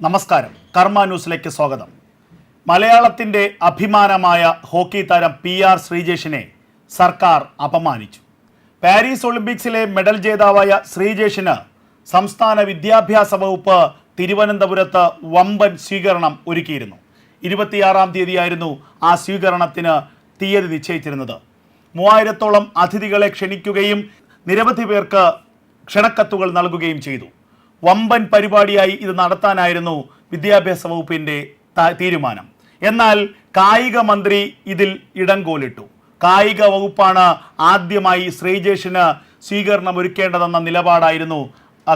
നമസ്കാരം. കർമ്മ ന്യൂസിലേക്ക് സ്വാഗതം. മലയാളത്തിന്റെ അഭിമാനമായ ഹോക്കി താരം പി ആർ ശ്രീജേഷിനെ സർക്കാർ അപമാനിച്ചു. പാരീസ് ഒളിമ്പിക്സിലെ മെഡൽ ജേതാവായ ശ്രീജേഷിന് സംസ്ഥാന വിദ്യാഭ്യാസ വകുപ്പ് തിരുവനന്തപുരത്ത് വമ്പൻ സ്വീകരണം ഒരുക്കിയിരുന്നു. ഇരുപത്തിയാറാം തീയതിയായിരുന്നു ആ സ്വീകരണത്തിന് തീയതി നിശ്ചയിച്ചിരുന്നത്. മൂവായിരത്തോളം അതിഥികളെ ക്ഷണിക്കുകയും നിരവധി പേർക്ക് ക്ഷണക്കത്തുകൾ നൽകുകയും ചെയ്തു. വമ്പൻ പരിപാടിയായി ഇത് നടത്താനായിരുന്നു വിദ്യാഭ്യാസ വകുപ്പിന്റെ തീരുമാനം. എന്നാൽ കായിക മന്ത്രി ഇതിൽ ഇടം കോലിട്ടു കായിക വകുപ്പാണ് ആദ്യമായി ശ്രീജേഷിന് സ്വീകരണം ഒരുക്കേണ്ടതെന്ന നിലപാടായിരുന്നു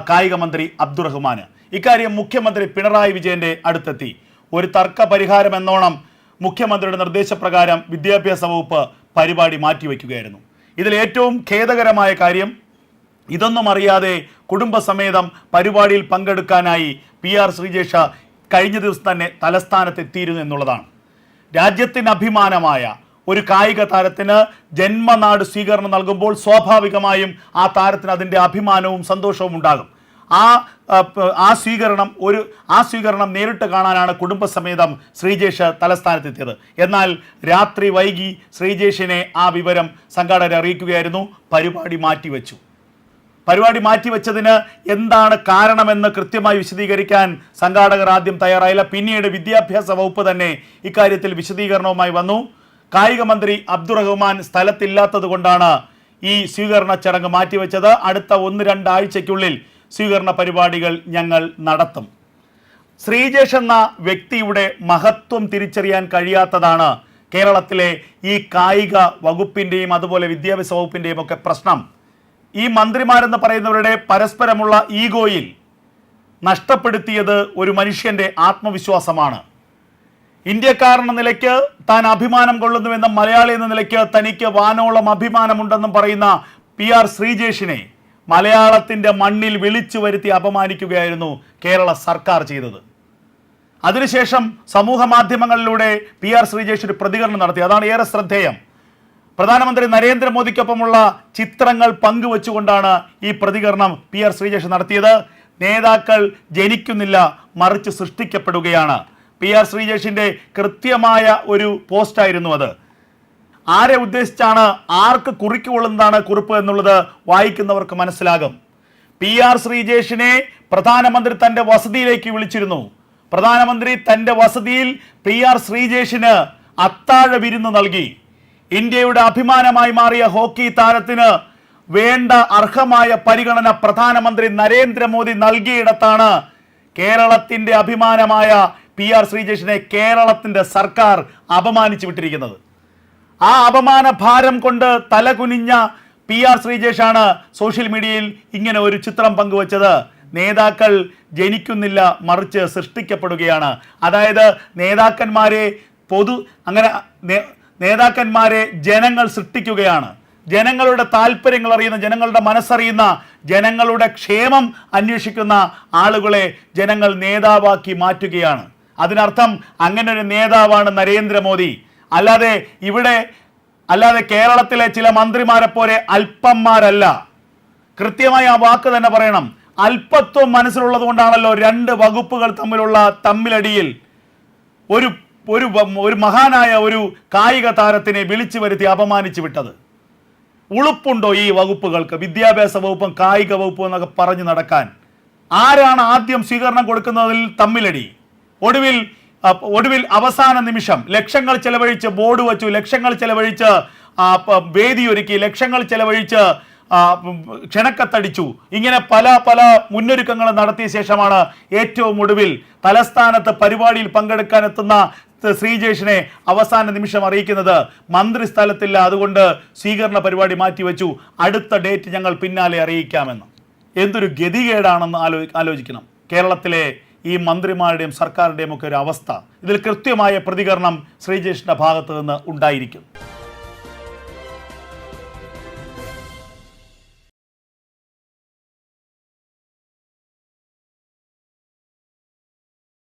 കായിക മന്ത്രി അബ്ദുറഹ്മാന്. ഇക്കാര്യം മുഖ്യമന്ത്രി പിണറായി വിജയന്റെ അടുത്തെത്തി. ഒരു തർക്ക പരിഹാരം എന്നോണം മുഖ്യമന്ത്രിയുടെ നിർദ്ദേശപ്രകാരം വിദ്യാഭ്യാസ വകുപ്പ് പരിപാടി മാറ്റിവെക്കുകയായിരുന്നു. ഇതിൽ ഏറ്റവും ഖേദകരമായ കാര്യം ഇതൊന്നും അറിയാതെ കുടുംബസമേതം പരിപാടിയിൽ പങ്കെടുക്കാനായി പി ആർ ശ്രീജേഷ കഴിഞ്ഞ ദിവസം തന്നെ തലസ്ഥാനത്തെത്തിയിരുന്നു എന്നുള്ളതാണ്. രാജ്യത്തിന് അഭിമാനമായ ഒരു കായിക താരത്തിന് ജന്മനാട് സ്വീകരണം നൽകുമ്പോൾ സ്വാഭാവികമായും ആ താരത്തിന് അതിന്റെ അഭിമാനവും സന്തോഷവും ഉണ്ടാകും. ആ ആ, സ്വീകരണം ഒരു ആ സ്വീകരണം നേരിട്ട് കാണാനാണ് കുടുംബസമേതം ശ്രീജേഷ് തലസ്ഥാനത്തെത്തിയത്. എന്നാൽ രാത്രി വൈകി ശ്രീജേഷിനെ ആ വിവരം സംഘാടകരെ അറിയിക്കുകയായിരുന്നു. പരിപാടി മാറ്റിവെച്ചു. പരിപാടി മാറ്റിവെച്ചതിന് എന്താണ് കാരണമെന്ന് കൃത്യമായി വിശദീകരിക്കാൻ സംഘാടകർ ആദ്യം തയ്യാറായില്ല. പിന്നീട് വിദ്യാഭ്യാസ വകുപ്പ് തന്നെ ഇക്കാര്യത്തിൽ വിശദീകരണവുമായി വന്നു. കായിക മന്ത്രി അബ്ദുറഹ്മാൻ സ്ഥലത്തില്ലാത്തത് കൊണ്ടാണ് ഈ സ്വീകരണ ചടങ്ങ് മാറ്റിവെച്ചത്. അടുത്ത ഒന്ന് രണ്ടാഴ്ചയ്ക്കുള്ളിൽ സ്വീകരണ പരിപാടികൾ ഞങ്ങൾ നടത്തും. ശ്രീജേഷ് എന്ന വ്യക്തിയുടെ മഹത്വം തിരിച്ചറിയാൻ കഴിയാത്തതാണ് കേരളത്തിലെ ഈ കായിക വകുപ്പിന്റെയും അതുപോലെ വിദ്യാഭ്യാസ വകുപ്പിന്റെയും ഒക്കെ പ്രശ്നം. ഈ മന്ത്രിമാരെന്ന് പറയുന്നവരുടെ പരസ്പരമുള്ള ഈഗോയിൽ നഷ്ടപ്പെടുത്തിയത് ഒരു മനുഷ്യന്റെ ആത്മവിശ്വാസമാണ്. ഇന്ത്യക്കാരെന്ന നിലയ്ക്ക് താൻ അഭിമാനം കൊള്ളുന്നുവെന്ന മലയാളി എന്ന നിലയ്ക്ക് തനിക്ക് വാനോളം അഭിമാനമുണ്ടെന്നും പറയുന്ന പി ആർ ശ്രീജേഷിനെ മലയാളത്തിന്റെ മണ്ണിൽ വിളിച്ചു വരുത്തി അപമാനിക്കുകയായിരുന്നു കേരള സർക്കാർ ചെയ്തത്. അതിനുശേഷം സമൂഹ മാധ്യമങ്ങളിലൂടെ പി ആർ ശ്രീജേഷ് ഒരു പ്രതികരണം നടത്തി. അതാണ് ഏറെ ശ്രദ്ധേയം. പ്രധാനമന്ത്രി നരേന്ദ്രമോദിക്കൊപ്പമുള്ള ചിത്രങ്ങൾ പങ്കുവച്ചുകൊണ്ടാണ് ഈ പ്രതികരണം പി ആർ ശ്രീജേഷ് നടത്തിയത്. നേതാക്കൾ ജനിക്കുന്നില്ല മറിച്ച് സൃഷ്ടിക്കപ്പെടുകയാണ്. പി ആർ ശ്രീജേഷിന്റെ കൃത്യമായ ഒരു പോസ്റ്റായിരുന്നു അത്. ആരെ ഉദ്ദേശിച്ചാണ് ആർക്ക് കുറിക്കുകൊള്ളുന്നതാണ് കുറിപ്പ് എന്നുള്ളത് വായിക്കുന്നവർക്ക് മനസ്സിലാകും. പി ആർ ശ്രീജേഷിനെ പ്രധാനമന്ത്രി തന്റെ വസതിയിലേക്ക് വിളിച്ചിരുന്നു. പ്രധാനമന്ത്രി തന്റെ വസതിയിൽ പി ആർ ശ്രീജേഷിന് അത്താഴ വിരുന്ന് നൽകി. ഇന്ത്യയുടെ അഭിമാനമായി മാറിയ ഹോക്കി താരത്തിന് വേണ്ട അർഹമായ പരിഗണന പ്രധാനമന്ത്രി നരേന്ദ്രമോദി നൽകിയിടത്താണ് കേരളത്തിന്റെ അഭിമാനമായ പി ആർ ശ്രീജേഷിനെ കേരളത്തിന്റെ സർക്കാർ അപമാനിച്ചു വിട്ടിരിക്കുന്നത്. ആ അപമാന ഭാരം കൊണ്ട് തലകുനിഞ്ഞ പി ആർ ശ്രീജേഷാണ് സോഷ്യൽ മീഡിയയിൽ ഇങ്ങനെ ഒരു ചിത്രം പങ്കുവച്ചത്. നേതാക്കൾ ജനിക്കുന്നില്ല മറിച്ച് സൃഷ്ടിക്കപ്പെടുകയാണ്. അതായത് നേതാക്കന്മാരെ പൊതു അങ്ങനെ നേതാക്കന്മാരെ ജനങ്ങൾ സൃഷ്ടിക്കുകയാണ്. ജനങ്ങളുടെ താല്പര്യങ്ങൾ അറിയുന്ന ജനങ്ങളുടെ മനസ്സറിയുന്ന ജനങ്ങളുടെ ക്ഷേമം അന്വേഷിക്കുന്ന ആളുകളെ ജനങ്ങൾ നേതാവാക്കി മാറ്റുകയാണ്. അതിനർത്ഥം അങ്ങനെ ഒരു നേതാവാണ് നരേന്ദ്രമോദി. അല്ലാതെ ഇവിടെ അല്ലാതെ കേരളത്തിലെ ചില മന്ത്രിമാരെ പോലെ അല്പന്മാരല്ല. കൃത്യമായി ആ വാക്ക് തന്നെ പറയണം. അല്പത്വം മനസ്സിലുള്ളത് കൊണ്ടാണല്ലോ രണ്ട് വകുപ്പുകൾ തമ്മിലുള്ള തമ്മിലടിയിൽ ഒരു ഒരു ഒരു മഹാനായ ഒരു കായിക താരത്തിനെ വിളിച്ചു വരുത്തി അപമാനിച്ചു വിട്ടത്. ഉളുപ്പുണ്ടോ ഈ വകുപ്പുകൾക്ക്? വിദ്യാഭ്യാസ വകുപ്പും കായിക വകുപ്പും എന്നൊക്കെ പറഞ്ഞു നടക്കാൻ. ആരാണ് ആദ്യം സ്വീകരണം കൊടുക്കുന്നതിൽ തമ്മിലടി? ഒടുവിൽ ഒടുവിൽ അവസാന നിമിഷം ലക്ഷങ്ങൾ ചെലവഴിച്ച് ബോർഡ് വച്ചു ലക്ഷങ്ങൾ ചെലവഴിച്ച് വേദി ഒരുക്കി ലക്ഷങ്ങൾ ചെലവഴിച്ച് ക്ഷണക്കത്തടിച്ചു. ഇങ്ങനെ പല പല മുന്നൊരുക്കങ്ങൾ നടത്തിയ ശേഷമാണ് ഏറ്റവും ഒടുവിൽ തലസ്ഥാനത്ത് പരിപാടിയിൽ പങ്കെടുക്കാൻ എത്തുന്ന ശ്രീജേഷിനെ അവസാന നിമിഷം അറിയിക്കുന്നത് മന്ത്രി സ്ഥലത്തില്ല. അതുകൊണ്ട് സ്വീകരണ പരിപാടി മാറ്റിവെച്ചു. അടുത്ത ഡേറ്റ് ഞങ്ങൾ പിന്നാലെ അറിയിക്കാമെന്ന്. എന്തൊരു ഗതികേടാണെന്ന് ആലോ ആലോചിക്കണം. കേരളത്തിലെ ഈ മന്ത്രിമാരുടെയും സർക്കാരിന്റെയും ഒക്കെ ഒരു അവസ്ഥ. ഇതിൽ കൃത്യമായ പ്രതികരണം ശ്രീജേഷിന്റെ ഭാഗത്ത് നിന്ന് ഉണ്ടായിരിക്കും.